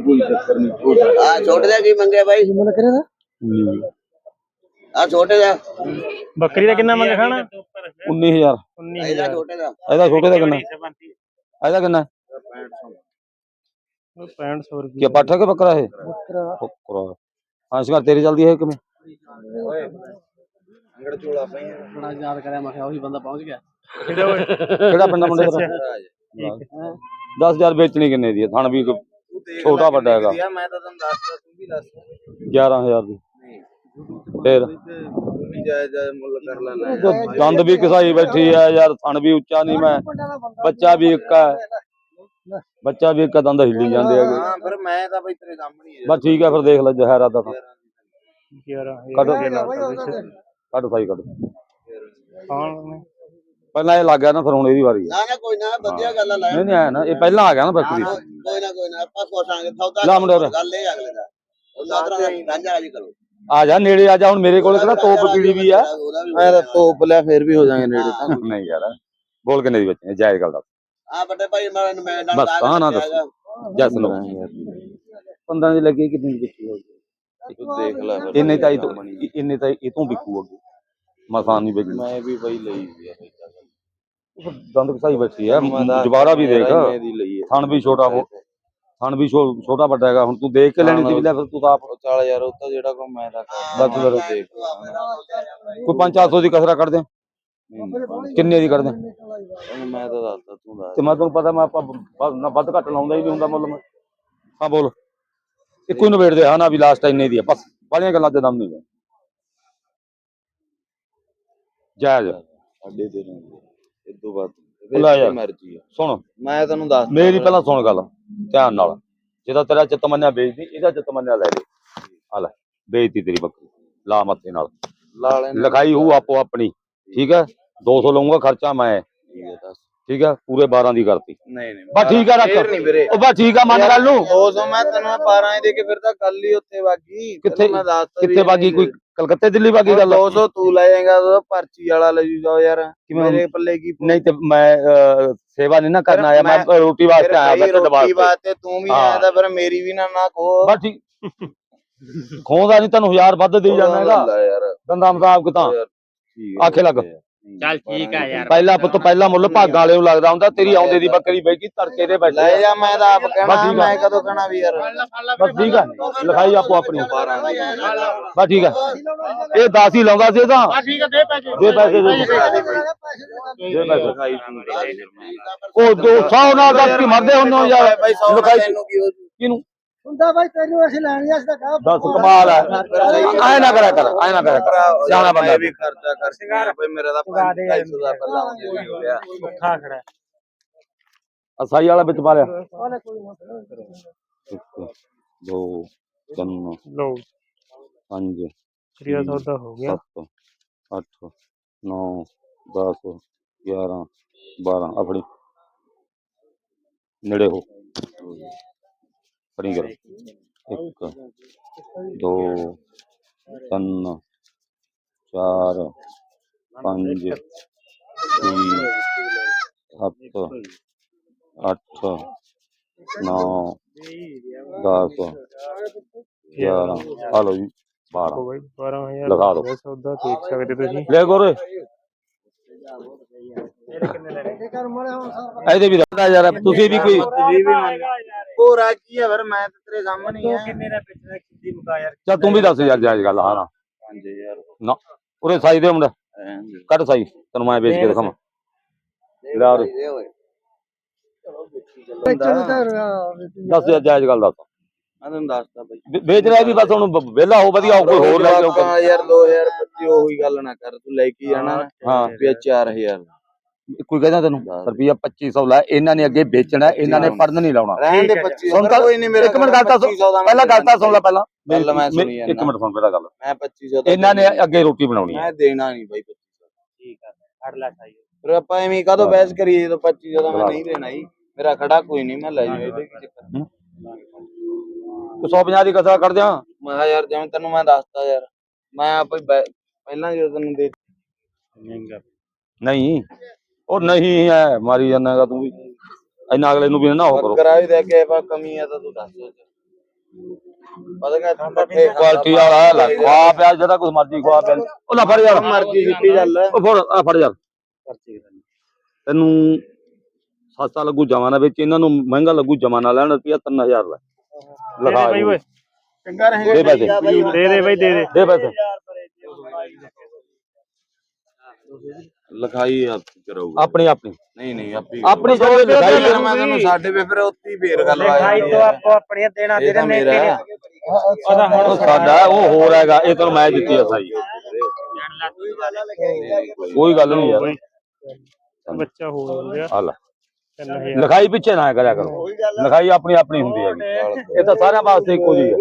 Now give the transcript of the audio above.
ਕੋਈ ਚੱਕਰ ਨਹੀਂ ਆ ਛੋਟੇ ਦਾ ਕੀ ਮੰਗਿਆ ਬਾਈ? ਮੁੱਲ ਕਰੇ ਦਾ ਆ ਛੋਟੇ ਦਾ। ਬੱਕਰੀ ਦਾ ਕਿੰਨਾ ਮੰਗ ਖਾਣਾ? 19000 ਇਹਦਾ ਛੋਟੇ ਦਾ। ਇਹਦਾ ਛੋਟੇ ਦਾ ਕਿੰਨਾ? ਇਹਦਾ ਕਿੰਨਾ? 6500 ਰੁਪਏ ਕੀ ਪੱਠਾ ਕਿ ਬੱਕਰਾ ਇਹ? ਬੱਕਰਾ। ਬੱਕਰਾ। ਹਾਂ ਸ਼ਿਕਾਰ ਤੇਰੀ ਚੱਲਦੀ ਹੈ ਕਿਵੇਂ ਬੜਾ ਯਾਦ ਕਰਿਆ ਮੈਂ ਕਿਹਾ ਉਹੀ ਬੰਦਾ ਪਹੁੰਚ ਗਿਆ। ਕਿਹੜਾ ਪਿੰਡ ਆ ਮੁੰਡੇ ਦਾ 10000 ਵੇਚਣੀ ਕਿੰਨੇ ਦੀ ਹੈ ਥਣ ਵੀ ਛੋਟਾ ਵੱਡਾ ਹੈਗਾ। ਮੈਂ ਤਾਂ ਤੁਹਾਨੂੰ ਦੱਸਦਾ ਤੂੰ ਵੀ ਦੱਸ 11000 ਦੀ। ਫੇਰ? ਨਹੀਂ ਜਾਇਜ਼ ਜਾਇਜ਼ ਮੁੱਲ ਕਰ ਲੈਣਾ ਜੋ ਦੰਦ ਵੀ ਕਸਾਈ ਬੈਠੀ ਹੈ ਯਾਰ ਥਣ ਵੀ ਉੱਚਾ ਨਹੀਂ ਮੈਂ। ਬੱਚਾ ਵੀ ਇੱਕ ਹੈ ਬੱਚਾ ਵੀ ਇੱਕ ਹੈ, ਦੰਦ ਹਿੱਲੀ ਜਾਂਦੇ ਹੈਗੇ ਹਾਂ ਫਿਰ ਮੈਂ ਤਾਂ ਬਈ ਤੇਰੇ ਸਾਹਮਣੇ ਹੀ ਬਸ ਠੀਕ ਹੈ ਫਿਰ ਦੇਖ ਲੈ ਜ਼ਹਿਰਾ ਦਾ ਤਾਂ 11000 ਕੱਢ। ਕੱਢ ਸਾਈ ਕੱਢ। ਹਾਂ ਪਹਿਲਾਂ ਇਹ ਲੱਗ ਗਿਆ ਨਾ ਫਿਰ ਹੁਣ ਇਹਦੀ ਵਾਰੀ ਹੈ ਨਾ ਨਾ ਕੋਈ ਨਾ ਵਧੀਆ ਗੱਲ ਆ ਲੈ। ਨਹੀਂ ਨਹੀਂ ਆਇਆ ਨਾ ਇਹ ਪਹਿਲਾਂ ਆ ਗਿਆ ਨਾ ਬੱਕਰੀ ਹਾਂ, ਕੋਈ ਨਾ ਕੋਈ ਨਾ ਆਪਾਂ ਸੋਚਾਂਗੇ ਸੌਦਾ ਲਾ ਮੁੰਡੇ ਉਰੇ। ਗੱਲ ਇਹ ਅਗਲੇ ਦਾ। ਉਹਨਾਂ ਤਰ੍ਹਾਂ ਰਾਂਝਾ ਜੀ ਕਰੋ। ਆ ਜਾ ਨੇੜੇ ਆ ਜਾ ਹੁਣ ਮੇਰੇ ਕੋਲ ਕਿਹੜਾ ਤੋਪ ਪੀੜੀ ਵੀ ਆ। ਉਹਦਾ ਵੀ ਮੈਂ ਤਾਂ ਤੋਪ ਲਿਆ ਫੇਰ ਵੀ ਹੋ ਜਾਾਂਗੇ ਨੇੜੇ ਤਾਂ ਨਹੀਂ ਯਾਰ ਬੋਲ ਕਿੰਨੇ ਦੀ ਬੱਚੇ ਜਾਇਜ਼ ਗੱਲ ਦਾ ਆ ਵੱਡੇ ਭਾਈ ਮੈਂ ਮੈਂ ਨਾਲ ਬਸ, ਲਾ ਕੇ ਹਾਂ ਨਾ ਦੱਸੋ। ਜਸ ਲੋ 15 ਦੀ ਲੱਗੀ ਕਿੰਨੀ ਦੀ ਵਿਕੀ ਹੋਊਗੀ? ਦੇਖ ਲੈ ਇੰਨੇ ਤਾਂ ਇਹ ਤੋਂ ਇੰਨੇ ਤਾਂ ਇਹ ਤੋਂ ਵਿਕੂ ਅੱਗੇ। ਮਸਾਨ ਨਹੀਂ ਵਿਕਣੀ ਮੈਂ ਵੀ ਬਈ ਲਈ ਹੋਈ ਆ ਬਈ ਉਹ ਦੰਦ ਕਸਾਈ ਬੈਠੀ ਆ। ਜਵਾੜਾ ਵੀ ਦੇਖ। ਥਣ ਵੀ ਛੋਟਾ ਹੋ ਥਣ ਵੀ ਛੋਟਾ ਵੱਡਾ ਹੈਗਾ। ਹੁਣ ਤੂੰ ਦੇਖ ਕੇ ਲੈਣੀ ਸੀ ਲੈ ਫਿਰ ਤੂੰ ਤਾਂ ਆਪ ਚੱਲ ਯਾਰ ਉਹ ਤਾਂ ਜਿਹੜਾ ਕੋ ਮੈਂ ਦਾ ਬਸ ਫਿਰ ਦੇਖ। ਕੋਈ 5-400 ਦੀ ਕਸਰਾ ਕੱਢ ਦੇ। ਕਿੰਨੇ ਦੀ ਕੱਢ ਦੇ? ਮੈਂ ਤਾਂ ਦੱਸਦਾ ਤੂੰ ਦੱਸ। ਤੇ ਮੈਂ ਤੁਹਾਨੂੰ ਪਤਾ ਮੈਂ ਆਪਾਂ ਵੱਧ- ਨਾ ਵੱਧ ਘੱਟ ਲਾਉਂਦਾ ਹੀ ਨਹੀਂ ਹੁੰਦਾ ਮੁੱਲ ਮੈਂ। ਹਾਂ ਬੋਲ। ਇੱਕੋ ਹੀ ਨਵੇੜ ਦੇ। ਹਾਂ ਨਾ ਵੀ ਲਾਸਟ ਇੰਨੇ ਦੀ ਆ। ਬਸ ਬਾਲੀਆਂ ਗੱਲਾਂ ਤੇ ਦਮ ਨਹੀਂ ਜਾਇਜ਼। ਸਾਡੇ ਦੇ ਨੂੰ ਤੋਂ ਬਾਅਦ ਲੈ ਯਾਰ। ਮਰਜ਼ੀ ਆ। ਸੁਣ। ਮੈਂ ਤੈਨੂੰ ਦੱਸ ਮੇਰੀ ਪਹਿਲਾਂ ਸੁਣ ਗੱਲ। ਧਿਆਨ ਨਾਲ। ਜਿਹਦਾ ਤੇਰਾ ਚਿੱਤ ਮੰਨਿਆ ਵੇਚਦੀ ਇਹਦਾ ਚਿੱਤ ਮੰਨਿਆ ਲੈ ਲੈ ਆ ਲੈ ਵੇਚਤੀ ਤੇਰੀ ਬੱਕਰੀ। ਲਾ ਮੱਥੇ ਨਾਲ। ਲਾ ਲੈਣ ਲਿਖਾਈ ਹੋਊ ਆਪੋ ਆਪਣੀ। ਠੀਕ ਹੈ? 200 ਲਊਂਗਾ ਖਰਚਾ ਮੈਂ। ਠੀਕ ਹੈ ਪੂਰੇ 12 ਦੀ ਕਰਤੀ। ਨਹੀਂ ਨਹੀਂ। ਬਸ ਠੀਕ ਆ ਰੱਖ। ਫੇਰ ਨਹੀਂ ਵੀਰੇ। ਉਹ ਬਸ ਠੀਕ ਆ ਮੰਨ ਗੱਲ ਨੂੰ। 200 ਮੈਂ ਤੈਨੂੰ 12 ਹੀ ਦੇ ਕੇ ਫਿਰ ਤਾਂ ਕੱਲ ਹੀ ਉੱਥੇ ਵਾਗੀ। ਕਿੱਥੇ ਮੈਂ ਦੱਸਤਾ ਕਿੱਥੇ ਬਾਗੀ ਕੋਈ ਕਲਕੱਤੇ ਦਿੱਲੀ ਬਾਗੀ ਗੱਲ 200 ਤੂੰ ਲੈ ਜਾਏਗਾ ਉਹ ਪਰਚੀ ਵਾਲਾ ਲੈ ਜਾਓ ਯਾਰ? ਮੇਰੇ ਪੱਲੇ ਕੀ? ਨਹੀਂ ਤੇ ਮੈਂ ਸੇਵਾ ਨਹੀਂ ਨਾ ਕਰਨ ਆਇਆ ਮੈਂ ਰੋਟੀ ਵਾਸਤੇ ਆਇਆ ਮੈਂ ਢਿੱਡ ਰੋਟੀ ਵਾਸਤੇ ਵਾਸਤੇ ਤੂੰ ਵੀ। ਆਇਆ ਤਾਂ ਫਿਰ ਮੇਰੀ ਵੀ ਨਾ ਨਾ ਖੋ ਬਸ ਠੀਕ ਖੋਦਾ ਨਹੀਂ ਤੈਨੂੰ ਹਜ਼ਾਰ ਵੱਧ ਦੇਈ ਜਾਂਦਾ ਹੈਗਾ ਦੰਦਾ ਮੁਤਾਬਕ ਤਾਂ। ਆਖੇ ਲੱਗ ਚੱਲ ਠੀਕ ਆ ਯਾਰ ਪਹਿਲਾ ਪੁੱਤ ਪਹਿਲਾ ਮੁੱਲ ਭਾਗਾਂ ਵਾਲੇ ਨੂੰ ਲੱਗਦਾ ਹੁੰਦਾ ਤੇਰੀ ਆਉਂਦੇ ਦੀ ਬੱਕਰੀ ਬੈਠੀ ਤੜਕੇ ਦੇ ਬੈਠੇ ਲੈ ਜਾ ਮੈਂ ਤਾਂ ਆਪ ਬਸ ਕਹਿਣਾ ਠੀਕ ਆ। ਮੈਂ ਕਦੋਂ ਕਹਿਣਾ ਵੀ ਯਾਰ। ਬਸ ਠੀਕ ਆ ਲਿਖਾਈ ਆਪੋ ਆਪਣੀ। 12 ਦੀ ਬਸ ਠੀਕ ਆ। ਇਹ 10 ਹੀ ਲਾਉਂਦਾ ਸੀ ਤਾਂ। ਠੀਕ ਆ ਦੇ ਪੈਸੇ ਦੇ ਪੈਸੇ ਦੇ ਦੇ। ਪੈਸੇ। ਦੇ। ਉਹ 200 ਨਾਲ ਦੱਸ ਕੀ ਮਰਦੇ ਹੁੰਦੇ ਹੋ ਯਾਰ। ਲਿਖਾਈ ਤੈਨੂੰ ਕੀ ਹੋ ਜੂ? ਕਿਹਨੂੰ? ਹੁੰਦਾ ਬਾਈ ਤੈਨੂੰ ਅਸੀਂ ਲੈਣੀ ਅਸੀਂ ਤਾਂ ਕਹਾ ਦੱਸ ਕਮਾਲ ਹੈ ਐ ਨਾ ਕਰਿਆ ਕਰ ਐ ਨਾ ਕਰਿਆ ਕਰ। ਸਿਆਣਾ ਬੰਦਾ ਮੈਂ ਵੀ ਖਰਚਾ ਕਰ ਸਿੰਗਾਰ ਬਈ ਮੇਰਾ ਤਾਂ 500 ਦਾ ਪਹਿਲਾਂ ਹੋ ਗਿਆ ਖਾ ਖੜਾ ਅਸਾਈ ਵਾਲਾ ਵਿੱਚ ਪਾ ਲਿਆ। ਇੱਕ ਦੋ ਤਿੰਨ ਲੋ ਪੰਜ ਸ੍ਰੀ ਸੌਦਾ ਹੋ ਗਿਆ ਸੱਤ ਅੱਠ ਨੌ ਦਸ ਗਿਆਰਾਂ ਬਾਰਾਂ। ਆਪਣੀ। ਨੇੜੇ ਹੋ। ਫੜੀ ਕਰ। ਇੱਕ ਦੋ ਤਿੰਨ ਚਾਰ ਪੰਜ ਛੇ ਸੱਤ ਅੱਠ ਨੌ ਦਸ ਗਿਆਰਾਂ। ਆ ਲਓ ਜੀ ਬਾਰਾਂ। ਹੋ ਬਈ 12000 ਲਗਾ ਦਿਓ। ਦਾ ਸੌਦਾ ਦੇਖ ਸਕਦੇ ਤੁਸੀਂ। ਲੈ ਗੋਰੇ। ਇਹ ਕਰ ਮਲੇ ਹੁਣ ਸਾਰਾ ਇਹਦੇ ਵੀ ਰਹਿੰਦਾ ਯਾਰ ਤੁਸੀਂ ਵੀ ਕੋਈ ਹੋਰ ਆ ਕੀ ਆ ਫਿਰ ਮੈਂ ਤਾਂ ਤੇਰੇ ਸਾਹਮਣੇ ਹੀ ਆ। ਕਿੰਨੇ ਦਾ ਪਿੱਛੇ ਕਿੱਦੀ ਮੁਕਾ ਯਾਰ ਚੱਲ ਤੂੰ ਵੀ ਦੱਸ ਯਾਰ ਜਾਇਜ਼ ਗੱਲ ਹਾਂ ਨਾ। 5000 ਨਾ ਉਰੇ ਸਾਈ ਦੇ ਮੁੰਡਾ। ਕੱਢ ਸਾਈ ਤੈਨੂੰ ਮੈਂ ਵੇਚ ਕੇ ਦਿਖਾਵਾਂ। ਲੈ ਉਰੇ। ਦੱਸ ਯਾਰ ਜਾਇਜ਼ ਗੱਲ ਦੱਸ। ਮੈਂ ਤੈਨੂੰ ਦੱਸਦਾ ਬਈ। ਵੇ- ਵੇਚ ਰਿਹਾ ਵੀ ਬਸ ਹੁਣ ਵਿਹਲਾ ਹੋ ਵਧੀਆ ਹੋ, ਕੋਈ ਹੋਰ ਲੈ ਜਾਓ ਹਾਂ ਯਾਰ 2025 ਉਹੀ ਗੱਲ ਨਾ ਕਰ ਤੂੰ ਲੈ ਕੇ ਜਾਣਾ ਹਾਂ। ਰੁਪਿਆ 4000 ਕੋਈ ਕਹਿੰਦਾ ਤੈਨੂੰ ਰੁਪਿਆ 2500 ਲੈ ਇਹਨਾਂ ਨੇ ਅੱਗੇ ਵੇਚਣਾ ਇਹਨਾਂ ਨੇ ਪੜਨ ਨਹੀਂ ਲਾਉਣਾ। ਰਹਿਣ ਦੇ ਠੀਕ ਹੈ। 25 ਸੁਣ ਤਾਂ ਕੋਈ ਨਹੀਂ ਮੇਰਾ ਇੱਕ ਮਿੰਟ ਗੱਲ ਤਾਂ 2500 ਪਹਿਲਾਂ ਗੱਲ ਤਾਂ ਸੁਣ ਲੈ ਪਹਿਲਾਂ। ਗੱਲ ਮੈਂ ਸੁਣੀ ਇੱਕ। ਮਿੰਟ ਸੁਣ ਪਹਿਲਾਂ ਗੱਲ। ਮੈਂ 2500 ਦਾ ਇਹਨਾਂ ਨੇ ਅੱਗੇ ਰੋਟੀ ਬਣਾਉਣੀ ਹੈ। ਮੈਂ ਦੇਣਾ ਨਹੀਂ ਬਾਈ 2500 ਠੀਕ ਆ ਫੜ ਲੈ ਸਾਈ। ਫਿਰ ਆਪਾਂ ਐਵੇਂ ਕਦੋਂ ਬਹਿਸ ਕਰੀਏ ਜਦੋਂ 2500 ਦਾ ਮੈਂ ਨਹੀਂ ਦੇਣਾ ਜੀ। ਮੇਰਾ ਖੜਾ ਕੋਈ ਨਹੀਂ ਮੈਂ ਲੈ ਜਾਊਂ ਇਹਦੇ ਕੀ ਚੱਕਰ ਤੂੰ 150 ਦੀ ਕਸਰਾ ਕੱਢ ਦਿਆਂ। ਮੈਂ ਕਿਹਾ ਯਾਰ ਜਿਵੇਂ ਤੈਨੂੰ ਮੈਂ ਦੱਸਤਾ ਯਾਰ ਮੈਂ ਆਪ ਪਹਿਲਾਂ ਜਦੋਂ ਤੈਨੂੰ ਦੇ ਨਹੀਂ। ਉਹ ਨਹੀਂ ਹੈ ਮਾਰੀ ਜਾਣਾਗਾ ਤੂੰ ਵੀ। ਇੰਨਾ ਅਗਲੇ ਨੂੰ ਵੀ ਨਾ ਹੋ ਕਰੋ। ਕਰਾਈ ਦੇ ਕੇ ਬਾ ਕਮੀ ਆ ਤਾਂ ਤੂੰ ਦੱਸ। ਦੇ ਪਤਾ ਕਿ ਪੱਠੇ ਕੁਆਲਿਟੀ ਵਾਲਾ ਹੈ, ਲੈ ਖਵਾ ਪਿਆ ਜਿਹੜਾ ਕੁਝ ਮਰਜ਼ੀ ਖਵਾ ਪਿਆ। ਉਹ ਲੈ ਫੜ ਯਾਰ। ਮਰਜ਼ੀ ਸਿੱਧੀ ਗੱਲ ਹੈ। ਉਹ ਫੜ ਆ ਫੜ ਯਾਰ। ਤੈਨੂੰ ਸਸਤਾ ਲੱਗੂ ਜਮਾ ਨਾ ਵਿੱਚ ਇਹਨਾਂ ਨੂੰ ਮਹਿੰਗਾ ਲੱਗੂ ਜਮਾ ਨਾ ਲੈਣ ਰੁਪਿਆ 3000 ਲੈ। ਦੇ ਲਗਾ ਦੇ। ਬਾਈ ਓਏ। ਚੰਗਾ ਰਹੇਗਾ। ਦੇ ਪੈਸੇ। ਦੇ ਦੇ ਬਾਈ ਦੇ ਦੇ। ਦੇ ਪੈਸੇ। ਲਿਖਾਈ ਆਪ ਕਰੂਗਾ। ਆਪਣੀ ਆਪਣੀ। ਨਹੀਂ ਨਹੀਂ ਆਪੀ ਆਪਣੀ ਜੋ ਲਿਖਾਈ ਫਿਰ ਮੈਂ ਤੈਨੂੰ ਸਾਡੇ ਵੇ ਫਿਰ ਉੱਤੀ ਫੇਰ ਗੱਲ ਲਿਖਾਈ ਤੋਂ ਆਪੋ ਆਪਣੀਆਂ ਦੇਣਾ ਇਹ ਤਾਂ ਮੇਰਾ ਹੈ। ਉਹ ਸਾਡਾ ਉਹ ਹੋਰ ਹੈਗਾ ਇਹ ਤੈਨੂੰ ਮੈਂ ਦਿੱਤੀ ਆ ਸਾਈ। ਕੋਈ ਗੱਲ ਨਹੀਂ ਯਾਰ। ਬੱਚਾ ਹੋ ਗਿਆ। ਆ ਲੈ। 3000 ਲਿਖਾਈ ਪਿੱਛੇ ਨਾ ਕਰਿਆ ਕਰੋ। ਲਿਖਾਈ ਆਪਣੀ ਆਪਣੀ ਹੁੰਦੀ ਹੈਗੀ। ਇਹ ਤਾਂ ਸਾਰਿਆਂ ਵਾਸਤੇ ਇੱਕੋ ਜਿਹੀ ਹੈ।